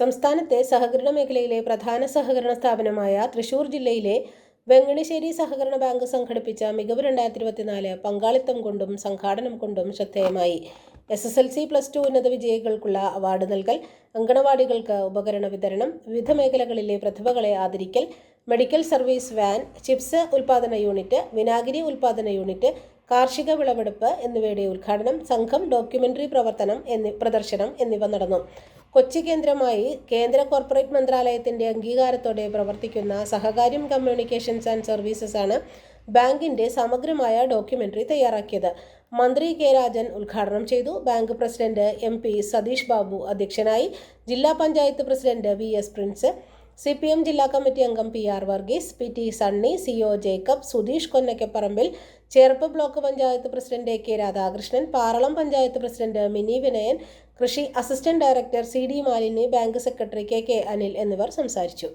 സംസ്ഥാനത്തെ സഹകരണ മേഖലയിലെ പ്രധാന സഹകരണ സ്ഥാപനമായ തൃശൂർ ജില്ലയിലെ വെങ്ങണിശ്ശേരി സഹകരണ ബാങ്ക് സംഘടിപ്പിച്ച മികവ് രണ്ടായിരത്തി ഇരുപത്തിനാല് പങ്കാളിത്തം കൊണ്ടും സംഘാടനം കൊണ്ടും ശ്രദ്ധേയമായി. S S L C plus two ഉന്നത വിജയികൾക്കുള്ള അവാർഡ് നൽകൽ അങ്കണവാടികൾക്ക് ഉപകരണ വിതരണം വിവിധ മേഖലകളിലെ പ്രതിഭകളെ ആദരിക്കൽ മെഡിക്കൽ സർവീസ് വാൻ ചിപ്സ് ഉൽപാദന യൂണിറ്റ് വിനാഗിരി ഉൽപാദന യൂണിറ്റ് കാർഷിക വിളവെടുപ്പ് എന്നിവയുടെ ഉദ്ഘാടനം സംഘം ഡോക്യുമെന്ററി പ്രവർത്തനം എന്നി പ്രദർശനം എന്നിവ നടന്നു. കൊച്ചി കേന്ദ്രമായി കേന്ദ്ര കോർപ്പറേറ്റ് മന്ത്രാലയത്തിന്റെ അംഗീകാരത്തോടെ പ്രവർത്തിക്കുന്ന സഹകാര്യം കമ്മ്യൂണിക്കേഷൻസ് ആൻഡ് സർവീസസ് ആണ് ബാങ്കിന്റെ സമഗ്രമായ ഡോക്യുമെന്ററി തയ്യാറാക്കിയത്. മന്ത്രി കെ രാജൻ ഉദ്ഘാടനം ചെയ്തു. Bank president M Satheesh Babu അധ്യക്ഷനായി. ജില്ലാ panchayat president V S Prince C P M ജില്ലാ കമ്മിറ്റി അംഗം P R Varghese P T Sunny C O Jacob Sudheesh Konnakkaparambil Cherpu block panchayat president A K Radhakrishnan Paralam panchayat president Mini Vinayan കൃഷി assistant director C D Malini bank secretary K K Anil എന്നിവർ സംസാരിച്ചു.